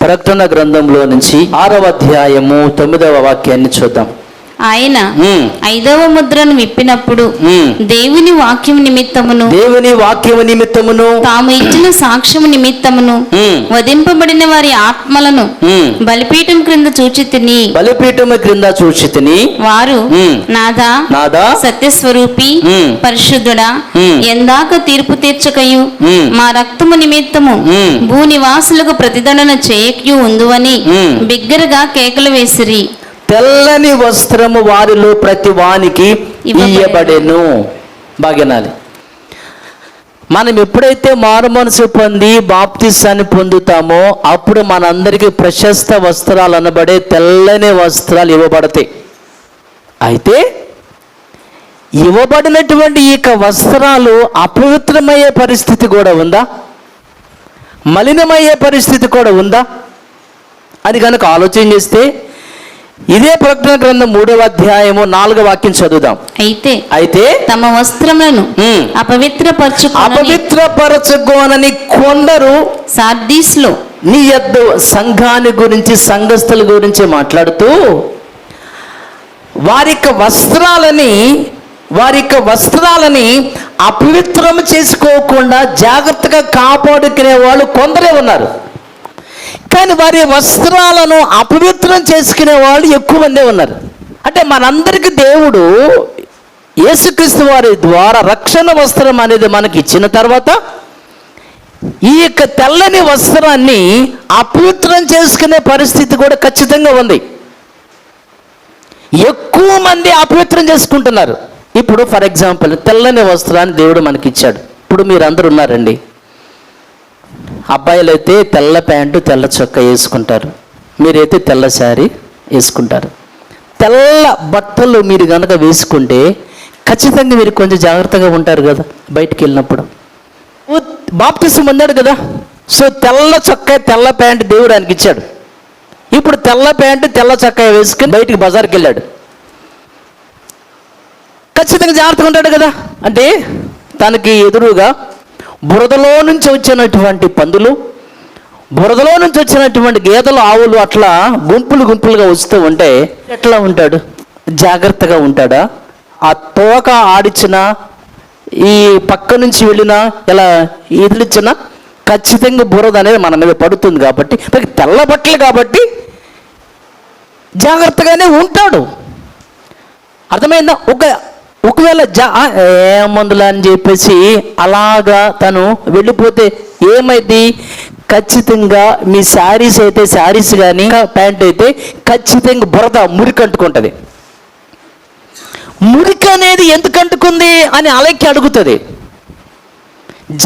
ప్రకటన గ్రంథంలో నుంచి ఆరవ అధ్యాయము తొమ్మిదవ వాక్యాన్ని చూద్దాం. ఆయన ఐదవ ముద్రను విప్పినప్పుడు. దేవుని వాక్యం నిమిత్తమును దేవుని వాక్యము నిమిత్తమును తాము ఇచ్చిన సాక్ష్యము నిమిత్తమును వధింపబడిన వారి ఆత్మలను. బలిపీఠం క్రింద చూచి తిని బలిపీఠము క్రింద చూచితిని వారు. నాదా నాదా సత్యస్వరూపి. పరిశుద్ధుడా. ఎందాక తీర్పు తీర్చకయు. మా రక్తము నిమిత్తము. భూనివాసులకు ప్రతిదండన చేయకయు ఉందువని. బిగ్గరగా కేకలు వేసిరి తెల్లని వస్త్రము వారిలో ప్రతి వానికి ఇవ్వబడెను. ఇయ్యబడెను. బాగినాలి. మనం ఎప్పుడైతే మారు మనసు పొంది బాప్తిసాన్ని పొందుతామో అప్పుడు మనందరికీ ప్రశస్త వస్త్రాలు అనబడే తెల్లని వస్త్రాలు ఇవ్వబడతాయి. అయితే ఇవ్వబడినటువంటి ఈ యొక్క వస్త్రాలు అపవిత్రమయ్యే పరిస్థితి కూడా ఉందా? మలినమయ్యే పరిస్థితి కూడా ఉందా? అది కనుక ఆలోచన చేస్తే ఇదే ప్రకటన గ్రంథం మూడవ అధ్యాయము నాలుగవ వాక్యం చదువుదాం. అయితే అయితే తమ వస్త్రములను ఉమ్, అపవిత్రపరచుకొని అపవిత్రపరచుకోనని కొందరు సార్దీస్లో నీ యొద్ద సంఘాన్ని గురించి సంఘస్థుల గురించి మాట్లాడుతూ వారి యొక్క వస్త్రాలని వారి యొక్క వస్త్రాలని అపవిత్రం చేసుకోకుండా జాగ్రత్తగా కాపాడుకునే వాళ్ళు కొందరే ఉన్నారు. కానీ వారి వస్త్రాలను అపవిత్రం చేసుకునే వాళ్ళు ఎక్కువ మందే ఉన్నారు. అంటే మనందరికీ దేవుడు యేసుక్రీస్తు వారి ద్వారా రక్షణ వస్త్రం అనేది మనకి ఇచ్చిన తర్వాత ఈ యొక్క తెల్లని వస్త్రాన్ని అపవిత్రం చేసుకునే పరిస్థితి కూడా ఖచ్చితంగా ఉంది. ఎక్కువ మంది అపవిత్రం చేసుకుంటున్నారు. ఇప్పుడు ఫర్ ఎగ్జాంపుల్ తెల్లని వస్త్రాన్ని దేవుడు మనకి ఇచ్చాడు ఇప్పుడు మీరు అందరు ఉన్నారండి. అబ్బాయిలు అయితే తెల్ల ప్యాంటు తెల్ల చొక్క వేసుకుంటారు. మీరైతే తెల్ల శారీ వేసుకుంటారు. తెల్ల బట్టలు మీరు కనుక వేసుకుంటే ఖచ్చితంగా మీరు కొంచెం జాగ్రత్తగా ఉంటారు కదా బయటికి వెళ్ళినప్పుడు బాప్తిసం పొందాడు కదా. సో తెల్ల చొక్క తెల్ల ప్యాంటు దేవుడు ఆయనకి ఇచ్చాడు. ఇప్పుడు తెల్ల ప్యాంటు తెల్ల చొక్కా వేసుకుని బయటికి బజార్కి వెళ్ళాడు ఖచ్చితంగా జాగ్రత్తగా ఉంటాడు కదా. అంటే తనకి ఎదురుగా బురదలో నుంచి వచ్చినటువంటి పందులు బురదలో నుంచి వచ్చినటువంటి గేదెలు ఆవులు అట్లా గుంపులు గుంపులుగా వస్తూ ఉంటే ఎట్లా ఉంటాడు? జాగ్రత్తగా ఉంటాడా? ఆ తోక ఆడిచిన ఈ పక్క నుంచి వెళ్ళినా ఇలా ఎదిలిచ్చిన ఖచ్చితంగా బురద అనేది మన మీద పడుతుంది కాబట్టి మనకి తెల్ల బట్టలు కాబట్టి జాగ్రత్తగానే ఉంటాడు. అర్థమైందా? ఒక ఒకవేళ జా ఏ మందులా అని చెప్పేసి అలాగా తను వెళ్ళిపోతే ఏమైంది ఖచ్చితంగా మీ శారీస్ అయితే శారీస్ కానీ ప్యాంట్ అయితే ఖచ్చితంగా బురద మురికి అంటుకుంటుంది. మురికి అనేది ఎందుకు అంటుకుంది అని అలెక్కి అడుగుతుంది.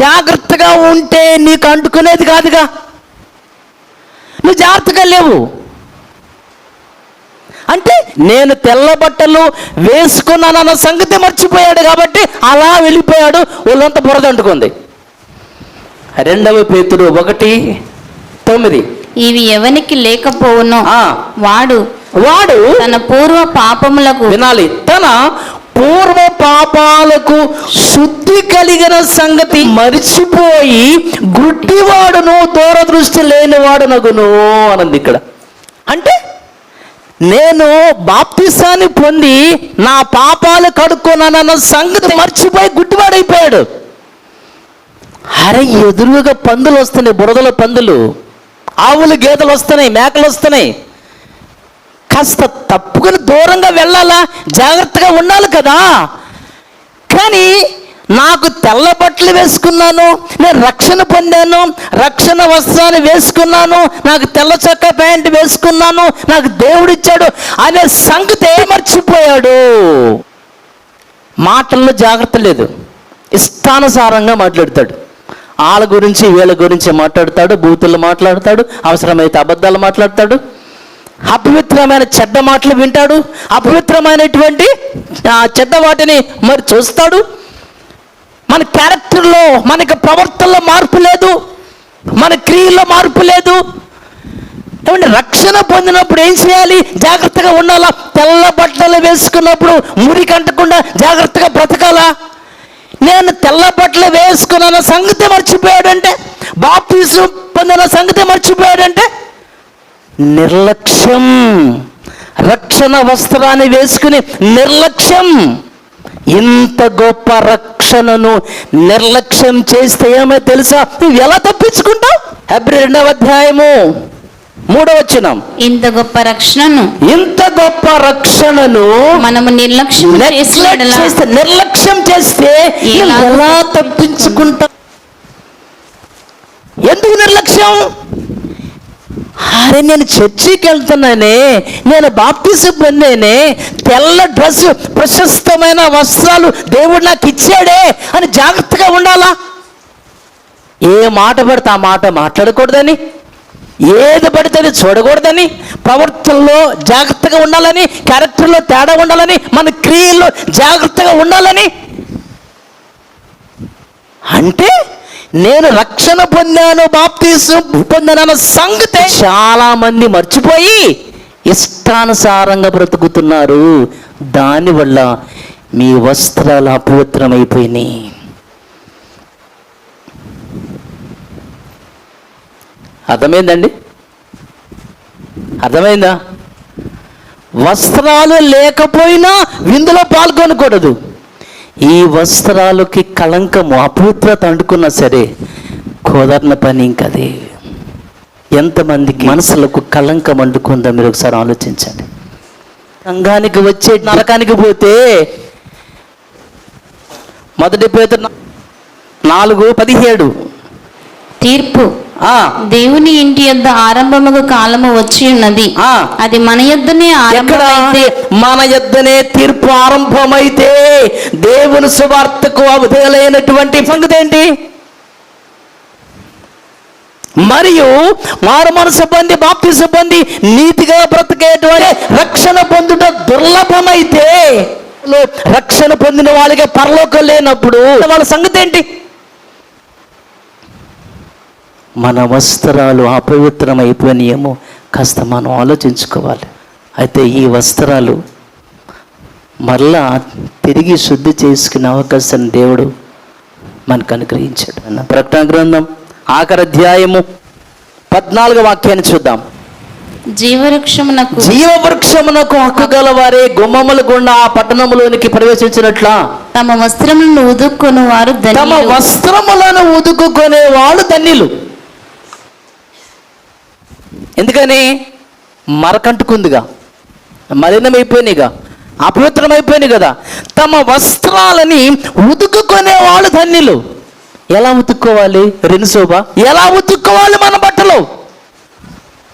జాగ్రత్తగా ఉంటే నీకు అంటుకునేది కాదుగా. నువ్వు జాగ్రత్తగా లేవు. అంటే నేను తెల్ల బట్టలు వేసుకున్నానన్న సంగతి మర్చిపోయాడు కాబట్టి అలా వెళ్ళిపోయాడు. ఒళ్ళంతా బురద అంటుకుంది. రెండవ పేతుడు ఒకటి తొమ్మిది. ఇవి ఎవనికి లేకపోవునో వాడు వాడు తన పూర్వ పాపములకు వినాలి. తన పూర్వ పాపాలకు శుద్ధి కలిగిన సంగతి మరిచిపోయి గుడ్డివాడును దూరదృష్టి లేనివాడునగును అన్నది ఇక్కడ. అంటే నేను బాప్తిసాన్ని పొంది నా పాపాలు కడుక్కున్నానన్న సంగతి మర్చిపోయి గుడ్డివాడైపోయాడు అరే ఎదురుగా పందులు వస్తున్నాయి బురదల పందులు. ఆవులు గేదెలు వస్తున్నాయి మేకలు వస్తున్నాయి. కాస్త తప్పుకుని దూరంగా వెళ్ళాలా? జాగ్రత్తగా ఉండాలి కదా. కానీ నాకు తెల్ల బట్టలు వేసుకున్నాను నేను రక్షణ పొందాను రక్షణ వస్త్రాన్ని వేసుకున్నాను నాకు తెల్ల చొక్కా ప్యాంట్ వేసుకున్నాను నాకు దేవుడిచ్చాడు అనే సంగతి మర్చిపోయాడు? మాటల్లో జాగ్రత్త లేదు. ఇష్టానుసారంగా మాట్లాడతాడు. వాళ్ళ గురించి వీళ్ళ గురించి మాట్లాడతాడు బూతులు మాట్లాడతాడు అవసరమైతే అబద్ధాలు మాట్లాడతాడు. అపవిత్రమైన చెడ్డ మాటలు వింటాడు. అపవిత్రమైనటువంటి ఆ, చెడ్డ వాటిని మరి చూస్తాడు. మన క్యారెక్టర్లో మనకి ప్రవర్తనలో మార్పు లేదు మన క్రియల్లో మార్పు లేదు. ఏమంటే రక్షణ పొందినప్పుడు ఏం చేయాలి? జాగ్రత్తగా ఉండాలా? తెల్ల బట్టలు వేసుకున్నప్పుడు మురికి అంటకుండా జాగ్రత్తగా బ్రతకాలా? నేను తెల్ల బట్టలు వేసుకున్న సంగతి మర్చిపోయాడంటే బాప్తీసు పొందిన సంగతి మర్చిపోయాడంటే నిర్లక్ష్యం. రక్షణ వస్త్రాన్ని వేసుకుని నిర్లక్ష్యం. ఇంత గొప్ప రక్షణను నిర్లక్ష్యం చేస్తే ఏమో తెలుసా? నువ్వు ఎలా తప్పించుకుంటావు? ఫిబ్రవరి రెండవ అధ్యాయము మూడవ వచనం. ఇంత గొప్ప రక్షణను ఇంత గొప్ప రక్షణను మనము నిర్లక్ష్యం చేస్తే నిర్లక్ష్యం చేస్తే ఎలా తప్పించుకుంటావు? ఎందుకు నిర్లక్ష్యం? అరే నేను చర్చికి వెళ్తున్నానే నేను బాప్తిసం పొందేనే తెల్ల డ్రెస్ ప్రశస్తమైన వస్త్రాలు దేవుడు నాకు ఇచ్చాడే అని జాగ్రత్తగా ఉండాలా? ఏ మాట పడితే ఆ మాట మాట్లాడకూడదని ఏది పడితే అది చూడకూడదని ప్రవర్తనలో జాగ్రత్తగా ఉండాలని క్యారెక్టర్లో తేడా ఉండాలని మన క్రియల్లో జాగ్రత్తగా ఉండాలని. అంటే నేను రక్షణ పొందాను బాప్తీసం పొందానన్న సంగతి చాలా మంది మర్చిపోయి ఇష్టానుసారంగా బ్రతుకుతున్నారు. దానివల్ల మీ వస్త్రాలు అపవిత్రమైపోయినాయి. అర్థమైందండి? అర్థమైందా? వస్త్రాలు లేకపోయినా విందులో పాల్గొనకూడదు. ఈ వస్త్రాలకి కళంకము అపవిత్రత అంటుకున్నా సరే కుదరని పని ఇంకది ఎంతమందికి మనసులకు కళంకం అంటుకుందో మీరు ఒకసారి ఆలోచించండి. సంఘానికి వచ్చే నరకానికి పోతే మొదటి పేద నాలుగు పదిహేడు. తీర్పు. దేవుని ఇంటి యొద్ద ఆరంభముకు కాలము వచ్చి ఉన్నది. ఆ. అది మన యొద్దనే ఆరంభమైతే మన యొద్దనే తీర్పు ఆరంభమైతే దేవుని సువార్తకు అవధేయులైనటువంటి సంగతి ఏంటి మరియు మారు మనసు పొంది బాప్తి పొంది నీతిగా బ్రతికేటువంటి రక్షణ పొందుట దుర్లభమైతే రక్షణ పొందిన వాళ్ళకి పరలోకం లేనప్పుడు వాళ్ళ సంగతి ఏంటి మన వస్త్రాలు అపవిత్రమైపోయినాయేమో కాస్త మనం ఆలోచించుకోవాలి. అయితే ఈ వస్త్రాలు మరలా తిరిగి శుద్ధి చేసుకునే అవకాశం దేవుడు మనకు అనుగ్రహించాడు అన్న ప్రకటన గ్రంథం ఆఖరి అధ్యాయము పద్నాలుగు వాక్యాన్ని చూద్దాం. జీవవృక్షమునకు జీవవృక్షమునకు హక్కు గల వారే గుమ్మముల గుండా ఆ పట్టణములోనికి ప్రవేశించినట్లా? తమ వస్త్రములను ఉదుక్కుని వారు తమ. వస్త్రములను ఉదుకునే వాళ్ళు ధన్యులు. ఎందుకని? మరకంటుకుందిగా. మలినమైపోయినాయిగా అపవిత్రమైపోయినాయి కదా. తమ వస్త్రాలని ఉతుకుకునే వాళ్ళు ధన్యులు. ఎలా ఉతుక్కోవాలి? రెనుసోబా? ఎలా ఉతుక్కోవాలి మన బట్టలు?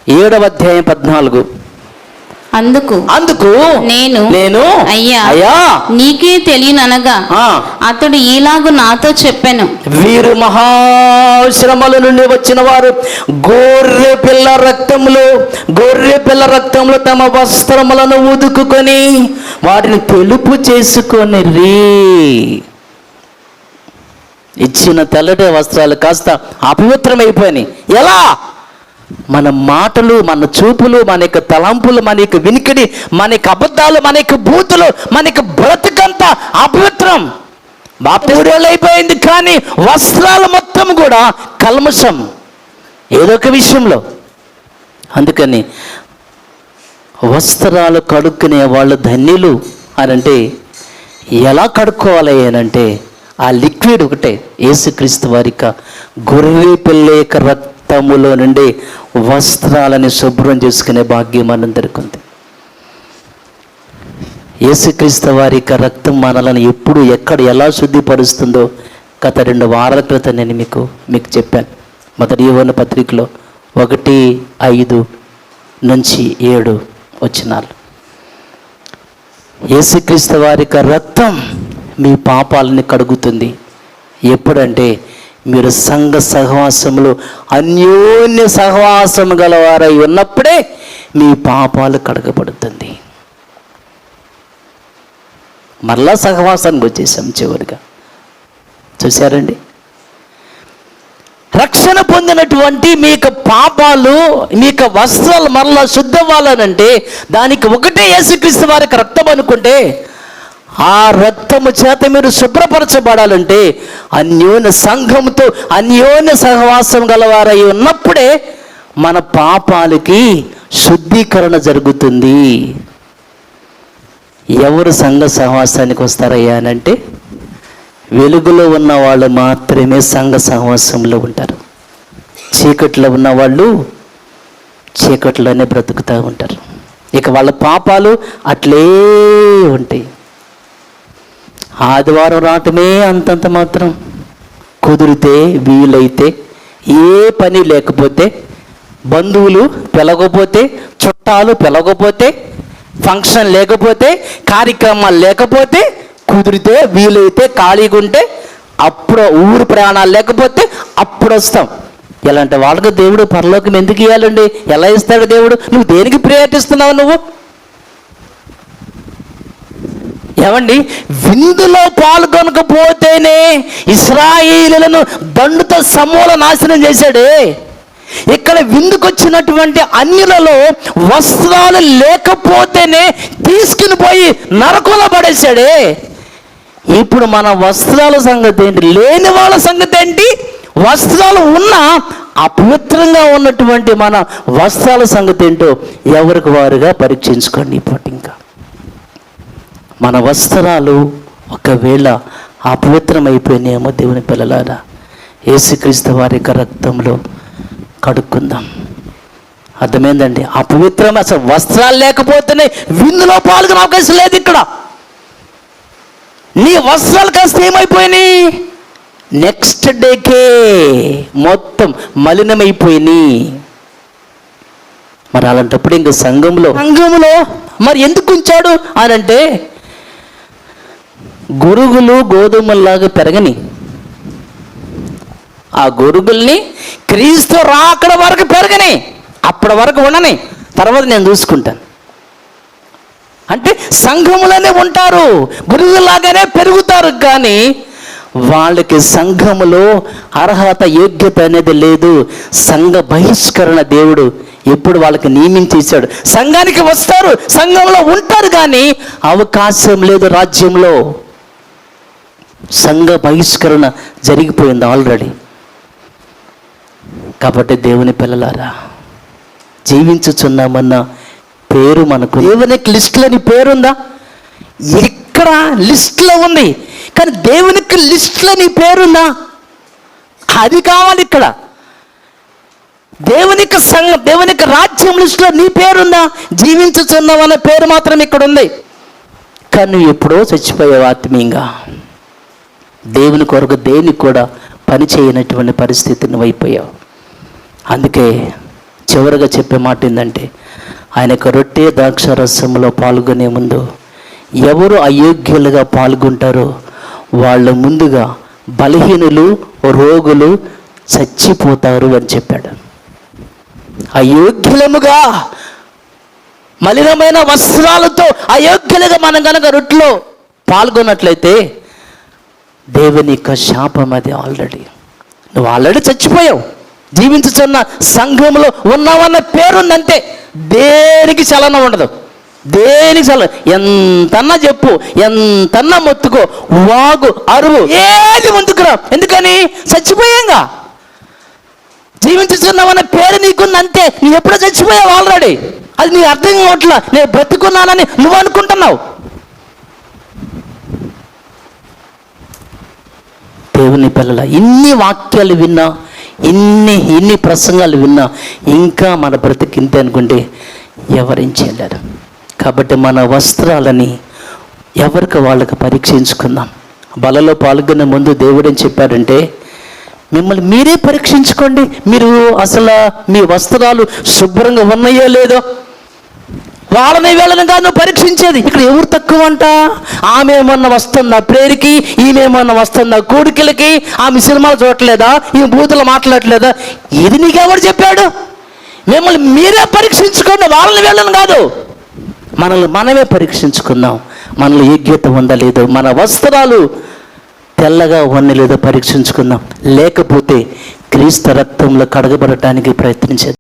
ఏడవ అధ్యాయం పద్నాలుగు. అందుకు అందుకు నేను నేను అయ్యా అయ్యా నీకే తెలియననగా అతడు ఈలాగు నాతో చెప్పాను. వీరు మహాశ్రమల నుండి వచ్చిన వారు గొర్రె పిల్ల రక్తములు గొర్రె పిల్ల రక్తములు తమ వస్త్రములను ఉదుకుకొని వాటిని తెలుపు చేసుకొని రీ ఇచ్చిన తెల్లటి వస్త్రాలు కాస్త అపవిత్రమైపోయినాయి. ఎలా? మన మాటలు మన చూపులు మన యొక్క తలంపులు మన యొక్క వినికిడి మన యొక్క అబద్ధాలు మన యొక్క బూతులు మన యొక్క బ్రతుకంతా అపవిత్రం. బాప్తిడేళ్ళు అయిపోయింది కానీ వస్త్రాలు మొత్తం కూడా కల్మషం. ఏదో ఒక విషయంలో. అందుకని వస్త్రాలు కడుక్కునే వాళ్ళు ధన్యులు అని అంటే ఎలా కడుక్కోవాలి అనంటే ఆ లిక్విడ్ ఒకటే. యేసుక్రీస్తు వారిక గొర్రె పిల్ల యొక్క రక్తములో నుండి వస్త్రాలని శుభ్రం చేసుకునే భాగ్యం మనందరికి ఉంది యేసుక్రీస్తు వారి యొక్క రక్తం మనలను ఎప్పుడు ఎక్కడ ఎలా శుద్ధిపరుస్తుందో గత రెండు వారాల క్రితం నేను మీకు మీకు చెప్పాను. మొదటి యోన పత్రికలో ఒకటి ఐదు నుంచి ఏడు వచ్చినాలు యేసుక్రీస్తు వారి యొక్క రక్తం మీ పాపాలని కడుగుతుంది. ఎప్పుడంటే మీరు సంఘ సహవాసములు అన్యోన్య సహవాసము గలవారై ఉన్నప్పుడే మీ పాపాలు కడగబడుతుంది. మరలా సహవాసానికి వచ్చేసాం చివరిగా. చూశారండి? రక్షణ పొందినటువంటి మీకు పాపాలు మీకు వస్త్రాలు మరలా శుద్ధవ్వాలనంటే దానికి ఒకటే యేసుక్రీస్తు వారికి రక్తం అనుకుంటే ఆ రక్తము చేత మీరు శుభ్రపరచబడాలంటే అన్యోన్య సంఘంతో అన్యోన్య సహవాసం గలవారై ఉన్నప్పుడే మన పాపాలకి శుద్ధీకరణ జరుగుతుంది. ఎవరు సంఘ సహవాసానికి వస్తారయ్యా అని అంటే వెలుగులో ఉన్న వాళ్ళు మాత్రమే సంఘ సహవాసంలో ఉంటారు. చీకట్లో ఉన్న వాళ్ళు చీకట్లోనే బ్రతుకుతూ ఉంటారు. ఇక వాళ్ళ పాపాలు అట్లే ఉంటాయి. ఆదివారం రావటమే అంతంత మాత్రం. కుదిరితే వీలైతే ఏ పని లేకపోతే బంధువులు పిలగపోతే చుట్టాలు పిలగపోతే ఫంక్షన్ లేకపోతే కార్యక్రమాలు లేకపోతే కుదిరితే వీలైతే ఖాళీగా ఉంటే అప్పుడు ఊరు ప్రయాణాలు లేకపోతే అప్పుడు వస్తాం. ఇలాంటి వాళ్ళకి దేవుడు పరలోకం ఎందుకు ఇవ్వాలండి ఎలా ఇస్తాడు దేవుడు? నువ్వు దేనికి ప్రయత్నిస్తున్నావు నువ్వు? ఏమండి? విందులో పాల్గొనకపోతేనే ఇస్రాయిలను దండుతో సమూల నాశనం చేశాడే. ఇక్కడ విందుకొచ్చినటువంటి అన్యులలో వస్త్రాలు లేకపోతేనే తీసుకుని పోయి నరకంలో పడేశాడే. ఇప్పుడు మన వస్త్రాల సంగతి ఏంటి? లేని వాళ్ళ సంగతి ఏంటి? వస్త్రాలు ఉన్నా అపవిత్రంగా ఉన్నటువంటి మన వస్త్రాల సంగతి ఏంటో ఎవరికి వారుగా పరీక్షించుకోండి ఇప్పటి ఇంకా మన వస్త్రాలు ఒకవేళ అపవిత్రమైపోయినాయేమో దేవుని పిల్లలారా. యేసుక్రీస్తు వారి యొక్క రక్తంలో కడుక్కుందాం. అర్థమైందండి? అపవిత్రం అసలు వస్త్రాలు లేకపోతేనే విందులో పాల్గొనే అవకాశం లేదు ఇక్కడ. నీ వస్త్రాలు కాస్త ఏమైపోయినాయి? నెక్స్ట్ డేకే మొత్తం మలినమైపోయినాయి. మరి అలాంటప్పుడు ఇంక సంఘంలో సంఘంలో మరి ఎందుకు ఉంచాడు? అని అంటే గురుగులు గోధుమల్లాగా పెరగని. ఆ గొరుగుల్ని క్రీస్తు రాకడ వరకు పెరగని. అప్పటి వరకు ఉండని. తర్వాత నేను చూసుకుంటాను అంటే సంఘములోనే ఉంటారు. గురుగులాగానే పెరుగుతారు కానీ వాళ్ళకి సంఘములో అర్హత యోగ్యత అనేది లేదు. సంఘ బహిష్కరణ దేవుడు ఎప్పుడు వాళ్ళకి నియమించేశాడు సంఘానికి వస్తారు సంఘంలో ఉంటారు కానీ అవకాశం లేదు రాజ్యంలో. సంఘ బహిష్కరణ జరిగిపోయింది ఆల్రెడీ. కాబట్టి దేవుని పిల్లలారా జీవించుచున్నామన్న పేరు మనకు దేవునికి లిస్టులని పేరుందా? ఎక్కడ లిస్టులో ఉంది? కానీ దేవునికి లిస్టులో నీ పేరుందా? అది కావాలి ఇక్కడ. దేవునికి సంఘ దేవునికి రాజ్యం లిస్టులో నీ పేరుందా? జీవించుచున్నామన్న పేరు మాత్రం ఇక్కడ ఉంది కానీ ఎప్పుడో చచ్చిపోయావు ఆత్మీయంగా. దేవుని కొరకు దేనికి కూడా పని చేయనటువంటి పరిస్థితి నువ్వు అయిపోయావు. అందుకే చివరిగా చెప్పే మాట ఏంటంటే ఆయన యొక్క రొట్టె ద్రాక్ష రసంలో పాల్గొనే ముందు ఎవరు అయోగ్యులుగా పాల్గొంటారో వాళ్ళు ముందుగా బలహీనులు రోగులు చచ్చిపోతారు అని చెప్పాడు. అయోగ్యులముగా మలినమైన వస్త్రాలతో అయోగ్యులుగా మనం కనుక రొట్టెలో పాల్గొన్నట్లయితే దేవుని యొక్క శాపం అది ఆల్రెడీ నువ్వు ఆల్రెడీ చచ్చిపోయావు. జీవించుచున్న సంఘంలో ఉన్నావన్న పేరుందంతే. దేనికి చలనం ఉండదు. దేనికి చలనం? ఎంతన్నా చెప్పు ఎంతన్నా మొత్తుకో వాగు అరువు ఏది ముందుకురా ఎందుకని? చచ్చిపోయాంగా. జీవించుచున్నావన్న పేరు నీకుంది అంతే నువ్వు ఎప్పుడో చచ్చిపోయావు ఆల్రెడీ అది నీ అర్థం కావట్లా? నేను బ్రతుకున్నానని నువ్వు అనుకుంటున్నావు. దేవుని పిల్లల ఇన్ని వాక్యాలు విన్నా ఇన్ని ఇన్ని ప్రసంగాలు విన్నా ఇంకా మన బ్రతికింతే అనుకుంటే ఎవరేం కాబట్టి మన వస్త్రాలని ఎవరికి వాళ్ళకి పరీక్షించుకుందాం. బలలో పాల్గొనే ముందు దేవుడు చెప్పారంటే మిమ్మల్ని మీరే పరీక్షించుకోండి. మీరు అసలు మీ వస్త్రాలు శుభ్రంగా ఉన్నాయో లేదో వాళ్ళని వీళ్ళని కాదు నువ్వు పరీక్షించేది. ఇక్కడ ఎవరు తక్కువ అంట ఆమె ఏమన్నా వస్తుందా ప్రేరికి? ఈమె ఏమన్నా వస్తుందా కోడికలకి? ఆమె సినిమాలు చూడట్లేదా? ఈ బూతులు మాట్లాడట్లేదా? ఇది నీకెవడు చెప్పాడు? మిమ్మల్ని మీరే పరీక్షించుకోండి వాళ్ళని వీళ్ళని కాదు. మనల్ని మనమే పరీక్షించుకుందాం. మనలో యోగ్యత ఉందా మన వస్త్రాలు తెల్లగా ఉన్న లేదో పరీక్షించుకుందాం. లేకపోతే క్రీస్తు రక్తంలో కడగబడటానికి ప్రయత్నించేది